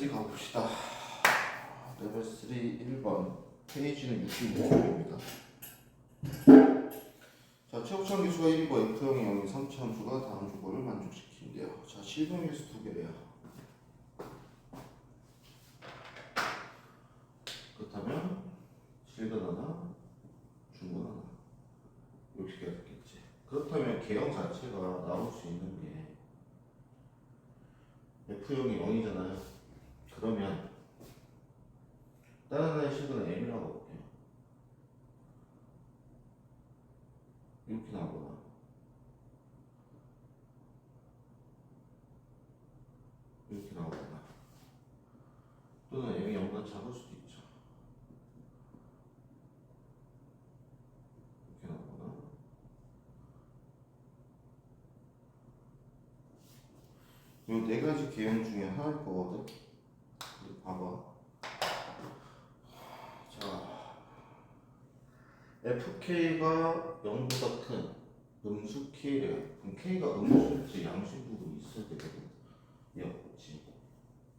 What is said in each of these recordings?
3 가봅시다. 레벨 3 1번 페이지는 65쪽입니다. 자, 최우창 교수가 1번 F형의 영역 3차 함수가 다음 조건을 만족시킨대요. 자, 실동에서 두 개래요. 그렇다면 실근 하나, 중근 하나 이렇게 되겠지. 그렇다면 개형 자체가 나올 수 있는 게 F형이 0이잖아요. 그러면 다른 하나의 실근은 M이라고 볼게요. 이렇게 나오거나 이렇게 나오거나 또는 M이 0보다 작을 수도 있죠. 이렇게 나오거나 이 네 가지 개형 중에 하나일 거거든. 봐봐. 자, FK가 0보다 큰 음수 K래요. 그럼 K가 음수일지 양수 부분이 있어야 되거든. 얘 없지.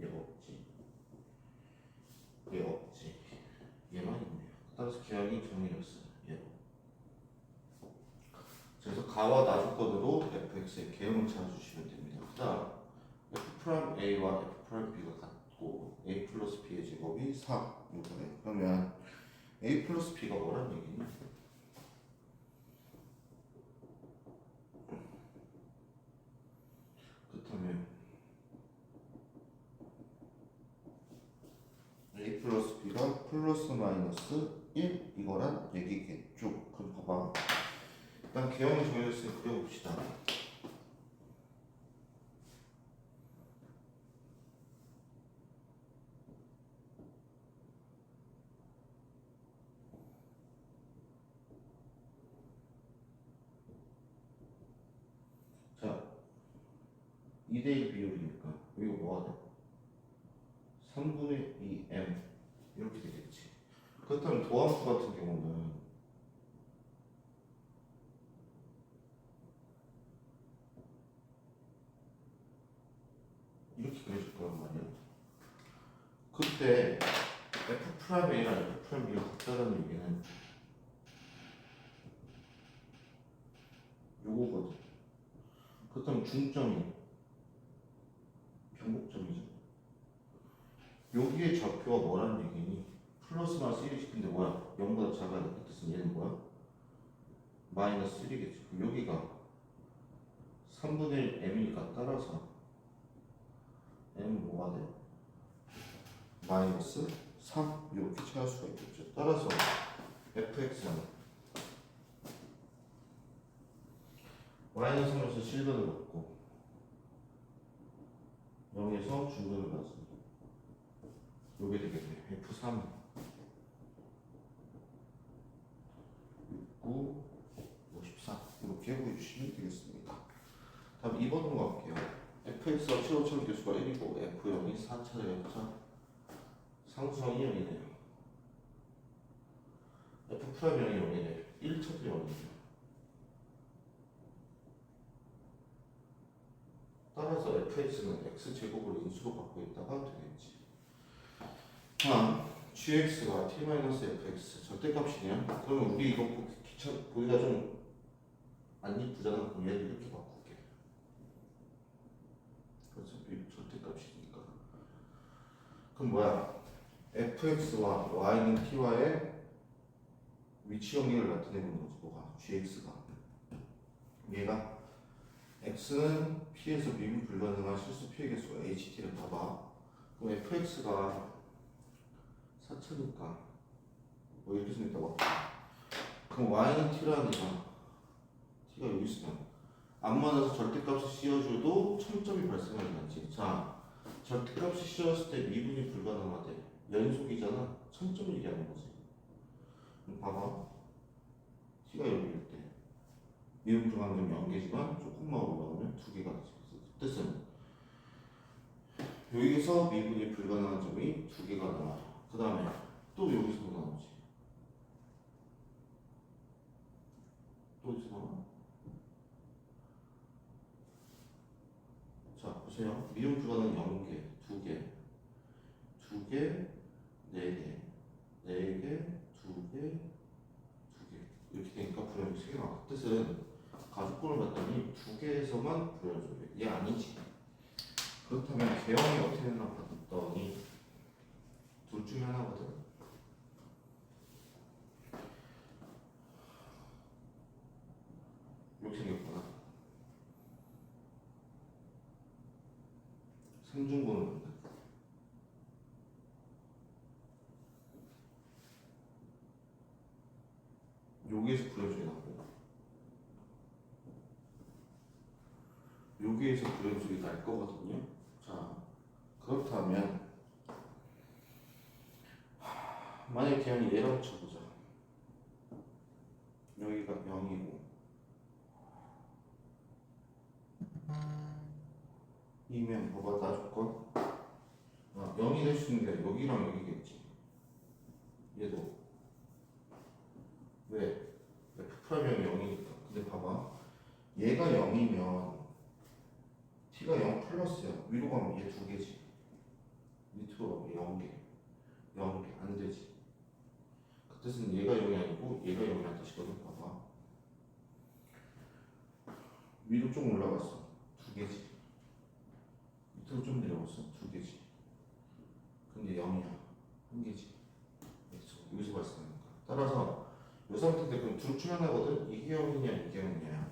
얘 없지. 얘 없지. 얘만 있네요. 따라서 계약이 정해졌어요. 얘. 그래서 가와 나조건으로 fx의 개형을 찾아주시면 됩니다. 그다음 f 프라임 a와 f 프라임 b가 같고 a 플러스 b의 제곱이 4 이거네. 그러면 a 플러스 b가 뭐란 얘기니? 그렇다면 a 플러스 b가 플러스 마이너스 1 이거란 얘기겠죠. 그럼 봐봐. 일단 개형이 정해졌으니 그려봅시다. 자, 2대1 비율이니까 이거 뭐가 돼? 3분의 2m 이렇게 되겠지. 그렇다면 도함수 같은 경우는 이렇게 그려줄 거란 말이야. 그때 f 프라임 a랑 f 프라임 b가 같다는 얘기는 요거거든. 그렇다면 중점이 변곡점이죠. 여기에 좌표가 뭐라는 얘기니? 플러스 마이너스 1이 시킨데 뭐야? 0보다 작아야 돼. 그 뜻은 얘는 뭐야? 마이너스 1이겠지. 그럼 여기가 3분의 1 m이니까 따라서 m은 뭐가 돼? 마이너스 3 이렇게 찾을 수가 있겠죠. 따라서 fx는 마이너스 3에서 실근을 받고 0에서 중근을 받습니다. 요게 되겠네. F3 69 54 이렇게 구해주시면 되겠습니다. 다음 2번 넘어갈게요. fx와 최호철 교수가 1이고 f0이 4차례 자 상수성이 0이네요. f 프라임 0이 0이네. 1차도 0이네요. 따라서 fx는 x제곱을 인수로 갖고 있다가 되겠지. 다음 gx가 t-fx 절대값이네요. 그러면 우리 이거 보기가 좀 안 이쁘잖아. 그럼 얘를 이렇게 바꿀게. 이 절대값이니까. 그럼 뭐야? fx와 y는 t와의 위치 관계를 나타내는 거지. 뭐가? gx가. 얘가 x는 p에서 미분 불가능한 실수 피해 개수가 ht를 봐봐. 그럼 fx가 4차니까 뭐 이렇게 생겼다고? 그럼 y는 t라는 얘가 t가 여기 있으면. 안 맞아서 절대값을 씌워줘도 청점이 발생하지 자 절대값이 씌웠을 때 미분이 불가능하대. 연속이잖아. 청점을 얘기하는 거지. 봐봐. T가 여기일 때 미분 불가능은 0개지만 조금만 올라오면 두 개가 되지 그 뜻은 여기서 미분이 불가능한 점이 두 개가 나와요 그 다음에 또 여기서 뭐 나오지? 또 어디서 나와? 자 보세요 미분 불가능 0개, 2개 두 개, 네 개, 네 개, 두 개, 두 개. 이렇게 되니까 불연속 세개 나와. 그 뜻은 가족권을 봤더니 두 개에서만 불연속이야. 얘 아니지. 그렇다면 개형이 어떻게 되나 봤더니 둘 중에 하나거든. 이렇게 생겼구나. 삼중분을 만든. 여기에서 불연속이 나고 여기에서 불연속이 날 거거든요. 자, 그렇다면 하, 만약 개형이 얘라고 쳐보자. 여기가 0이고 이면 뭐가 나 조건? 아, 0이 될 수 있는 게 여기랑 여기겠지. 얘도 왜? F 프라임이 0이니까. 근데 봐봐. 얘가 0이면 t가 0 플러스야. 위로 가면 얘 두 개지. 밑으로 가면 0개. 0개. 안 되지. 그 뜻은 얘가 0이 아니고 얘가 0이라는 뜻이거든. 봐봐. 위로 좀 올라갔어. 두 개지. 밑으로 좀 내려왔어. 두 개지. 근데 0이야. 한 개지. 여기서 발생하니까. 따라서 이 상태 때 그럼 둘 중에 하나거든? 이게 0이냐 이게 0이냐.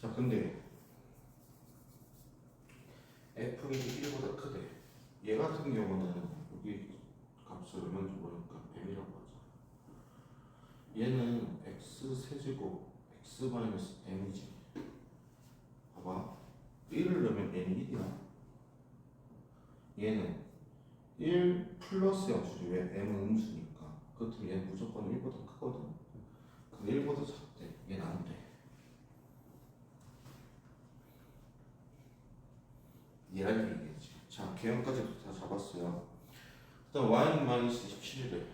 자 근데 f이 1보다 크대. 얘 같은 경우는 여기 값을 얼마인지 모르니까 m이라고 하자. 얘는 x 마이너스 m이지. 봐봐. 1을 넣으면 n이 1이야. 얘는 1 플러스 영수지 왜 m은 음수니까. 그렇다면 얘는 무조건 1보다 크거든. 근데 1보다 작대. 얘는 안 돼. 얘라는 얘기겠지. 자, 개형까지도 다 잡았어요. 일단 y는 마이너스 27이래.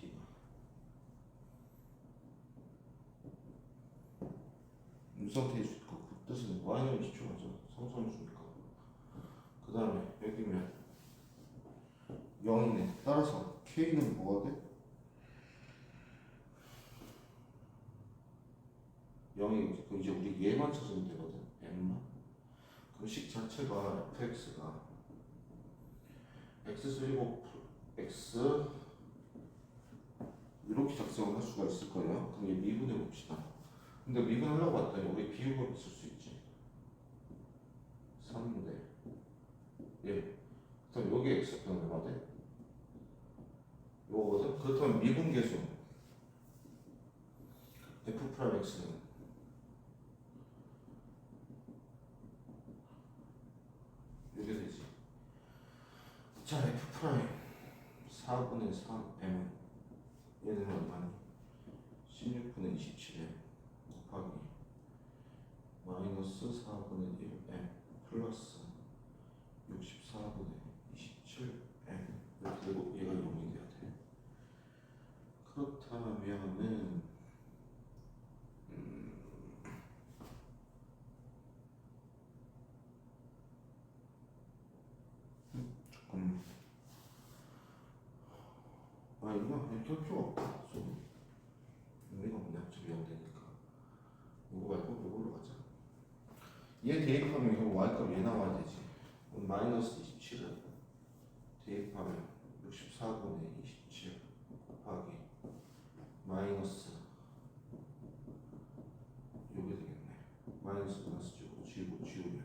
t가. 줄 거. 그 뜻은 y는 20초가죠. 성선을 주니까. 그 다음에 여기면 0이네. 따라서 k는 뭐가 돼? 0이 그 이제 우리 얘만 찾으면 되거든. m만. 그럼 식 자체가 fx가 x 제곱 x 이렇게 작성을 할 수가 있을 거예요. 그럼 얘 미분해 봅시다. 근데 미분 하려고 봤더니 우리 비유가 있을 수 있지. 3대 예. 그럼 여기 x 는 얼마 돼? 요거거든. 그렇다면 미분 계수 f 프라임 x는 이게 되지. 자, f 프라임 4분의 3 m 얘는 얼마니? 16분의 27에 곱하기 마이너스 4분의 1 m 플러스 64분의 27 m 이렇게 되고 얘가 0이 돼야 돼. 그렇다면은 음, 잠깐만. 아 이거 이렇게 할 필요 없다. 좀 의미가 없네. 어차피 0 되니까. 이거 말고. 얘 대입하면 이거 y값 얘 나와야 되지. 그럼 마이너스 27을 대입하면 64분의 27 곱하기 마이너스 요게 되겠네. 마이너스 마이너스 지우고 지우면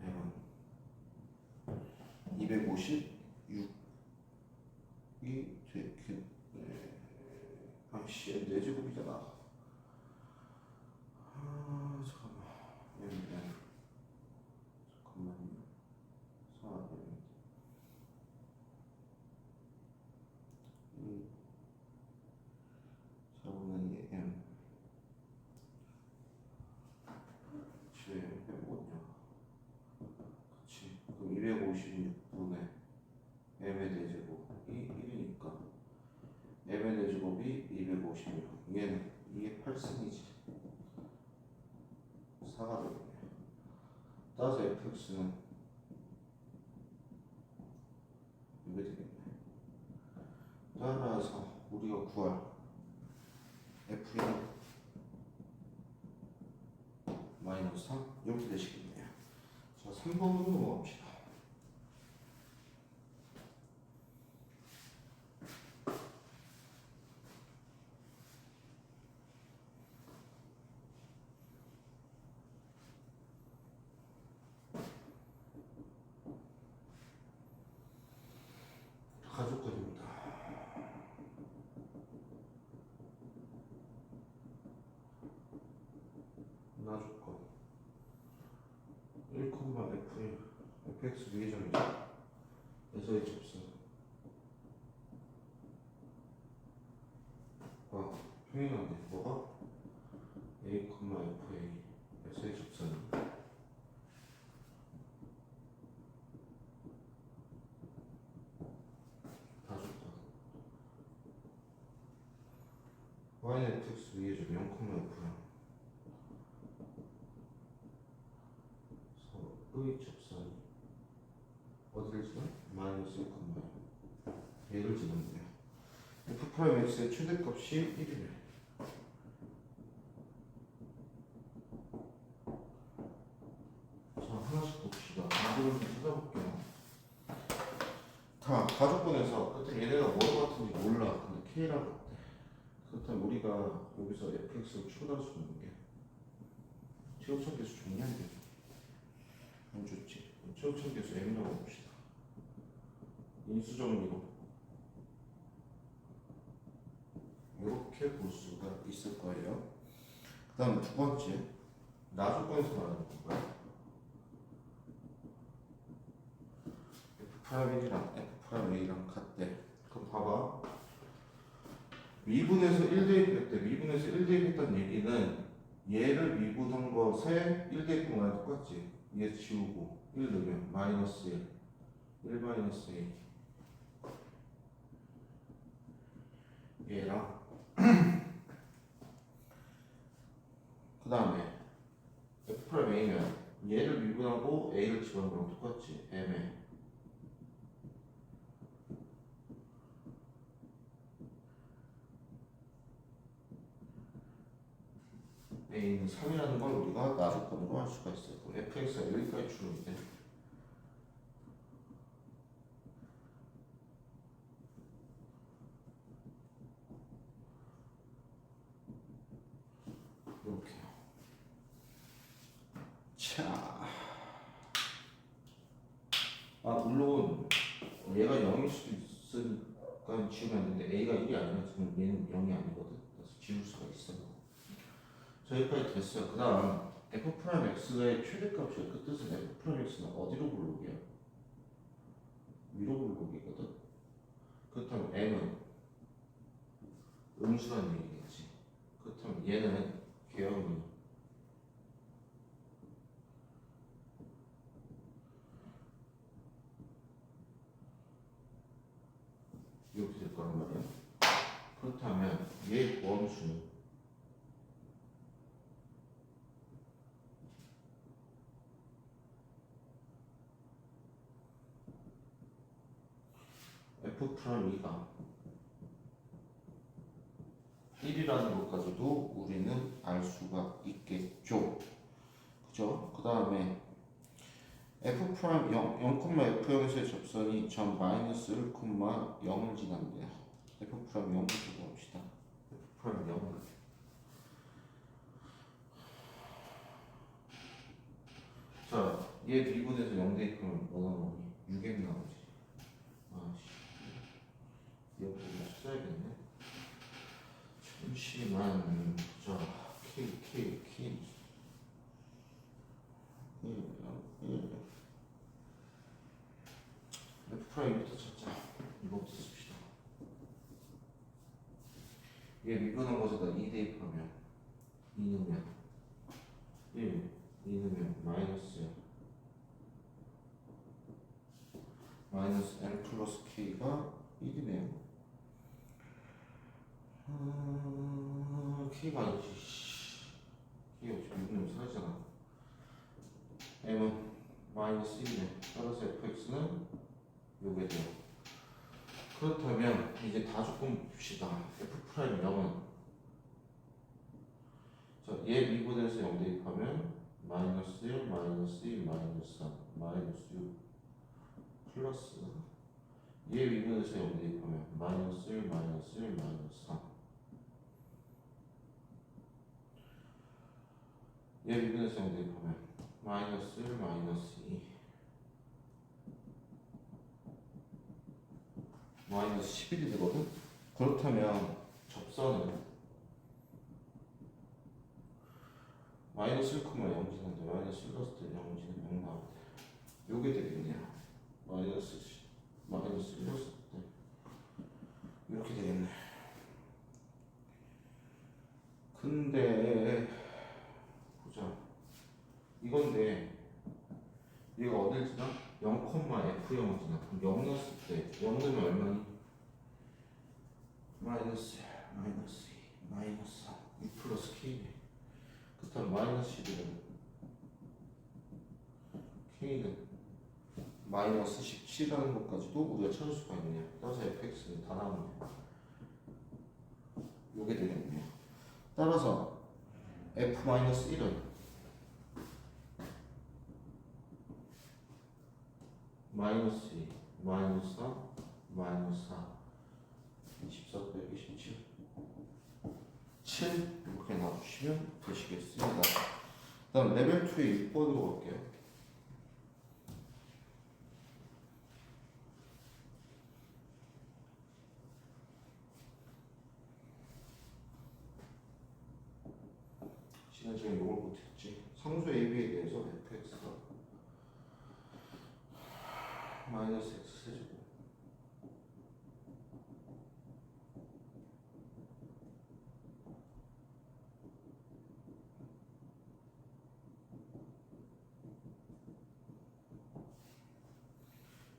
m은 256이 되겠네. 아씨, 내 제곱이잖아. 아, 잠깐만. 얘는 그냥 잠깐만요. 4, 음, 4분의 2 m 7 m 뭐냐? 그치. 그럼 256분의 이게 8승이지 4가 되겠네 따라서 fx는 이게 되겠네 따라서 우리가 구할. F는 마이너스 3 이렇게 되시겠네요. 자 3번으로 넘어갑시다 가족들입니다. 나조건 1, F의 fx 위계점이죠. 에서의 접선 아, 평행하네. 뭐가? a, f의 에서의 접선이 다 좋다. y는 fx 위에 좀 0,f야. 서의 접선이 어디를 지나? 마이너스 1,0 얘를 지는데요. f 프라임 x의 최대값이 1이네. 자 하나씩 봅시다. 이거를 좀 찾아볼게요. 다 가족분에서 그때 얘네가 뭐 같은지 몰라. 근데 K라고. 그렇다면 우리가 여기서 fx를 추론할 수 있는 게 최우선 계수 정리하면 되죠. 안 좋지. 최우선 계수 m이라고 봅시다. 인수정리로 이렇게 볼 수가 있을 거예요. 그 다음에 두 번째 나조건에서 말하는 건가요? F 프라임이랑 F 프라임 A랑 같대. 그럼 봐봐. 미분에서 1 대입 했대. 미분에서 1 대입했다는 얘기는 얘를 미분한 것에 1 대입한 거랑 똑같지. 얘 지우고 1 넣으면 마이너스 1. 1 마이너스 A. 얘랑 그 다음에 F 프라임 A면 얘를 미분하고 A를 집어넣은 거랑 똑같지. M에 A는 3이라는 걸 우리가 나조건으로 할 수가 있어요. fx가 여기까지 추론이 돼. 이렇게요. 자, 아 물론 얘가 0일 수도 있으니까 지우면 안 되는데 A가 1이 아니라 지금 얘는 0이 아니거든. 그래서 지울 수가 있어요. 저기까지 됐어요. 그 다음 f 프라임 x의 최대값이야. 그 뜻은 f 프라임 x는 어디로 불록이야? 위로 불록이거든. 그렇다면 m은 음수라는 얘기겠지. 그렇다면 얘는 개형이 이렇게 될 거란 말이야. 그렇다면 얘 보함수는 F 프라임 2가 1이라는 것까지도 우리는 알 수가 있겠죠. 그죠? 그 다음에 F 프라임 0, 0,F0에서의 접선이 점 마이너스 1,0을 지난대요. F 프라임 0부터 봅시다. F 프라임 0을 자, 얘 미분에서 0 대입하면 뭐 나오니? 6M 나오지. 이것도 써야겠네. 잠시만. 자, K, K, K. 1, 1. F 프라임부터 찾자. 이거부터 씁시다. 얘 미분한 것에다 2 대입하면 2 넣으면 1, 2 넣으면 마이너스 마이너스 n 플러스 k가 1이네요. K가 아니지 씨. K가 없이 미분되면 사라지잖아. M은 마이너스 1이네 따라서 fx는 요게 돼요. 그렇다면 이제 다 조금 봅시다. F 프라임 0은 자, 얘 미분에서 0 대입하면 마이너스 1, 마이너스 1, 마이너스 3, 마이너스 6 플러스 얘 미분에서 0 대입하면 마이너스 1, 마이너스 1, 마이너스 3 얘 미분에서 0 대입하면. 마이너스 1, 마이너스 2 마이너스 11이 되거든? 그렇다면 접선은 마이너스 1, 0지는데 마이너스 1 넣었을 때 0지는 0 나오게 돼 요게 되겠네요 마이너스 10, 마이너스 1 넣었을 때 이렇게 되겠네. 근데 c라는 것까지도 우리가 찾을 수가 있느냐 따라서 fx는 다 나오네요. 요게 되겠네요. 따라서 f-1은 마이너스 2, 마이너스 3, 마이너스 4, 24 빼기 17, 7 이렇게 나와주시면 되시겠습니다. 다음 레벨 2의 6번으로 갈게요.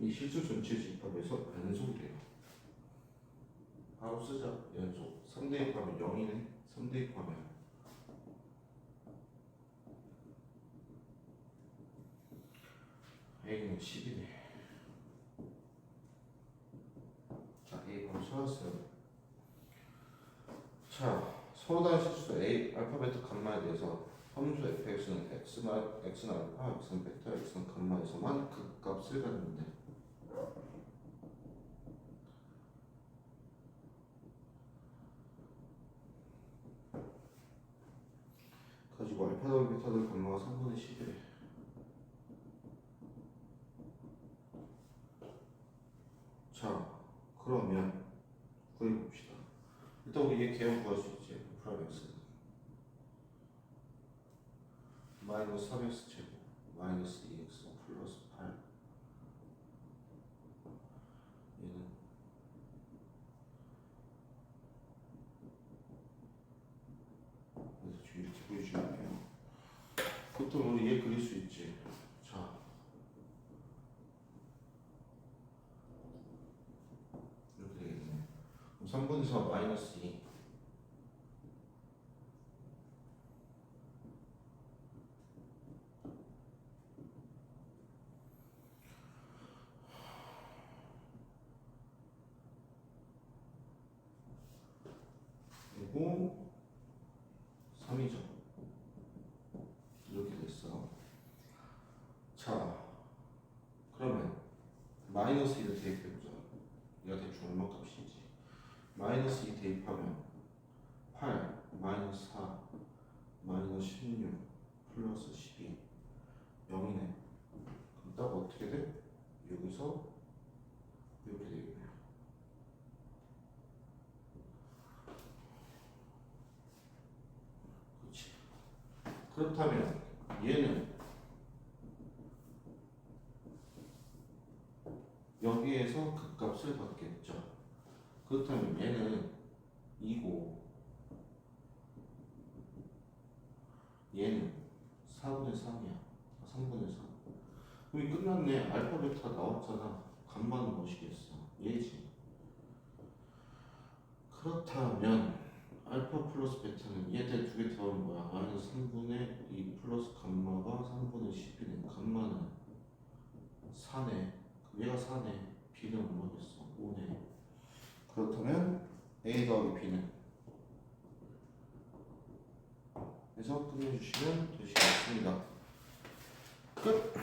이 실수 전체 집합에서 연속이래요. 바로 쓰자. 연속. 3대 6하면 0이네. 3대 6하면 A는 10이네. 자, A 바로 찾았어요. 자, 서로 다른 실수 A 알파벳 감마에 대해서 함수 fx는 x나 x는 알파, x는 베타, x는 감마에서만 그 값을 갖는데 베타 더하기 감마가 3분의 10이래. 자, 그러면 구해봅시다. 일단 우리 얘 개형 구할 수 있지. 프라임 x 마이너스 3x 제곱 마이너스 2x 플러스 8 얘는 그래서 지금 이렇게 보여주면 돼요. 보통 우리 얘 그릴 수 있지. 자, 이렇게 되겠네. 그럼 3분의 4 마이너스 2 그리고 3이죠. 이렇게 됐어. 자, 그러면 마이너스 2를 대입해보자. 얘가 대충 얼마 값이지? 마이너스 2 대입하면 8, 마이너스 4, 마이너스 16, 플러스 12, 0이네. 그럼 딱 어떻게 돼? 여기서 이렇게. 그렇지. 그렇다면 얘는 여기에서 그 값을 받겠죠. 그렇다면 얘는 2고 얘는 4분의 3이야. 3분의 3. 그럼 이 끝났네. 알파 베타 나왔잖아. 간만은 무엇이겠어? 얘지. 그렇다면 알파 플러스 베타는 얘들 두개 더하면 뭐야? 마이너스 3분의 2 플러스 감마가 3분의 10이네. 감마는 4네. 얘가 4네. B는 얼마겠어? 5네. 그렇다면 A 더하기 B는 해서 끝내주시면 되시겠습니다. 끝.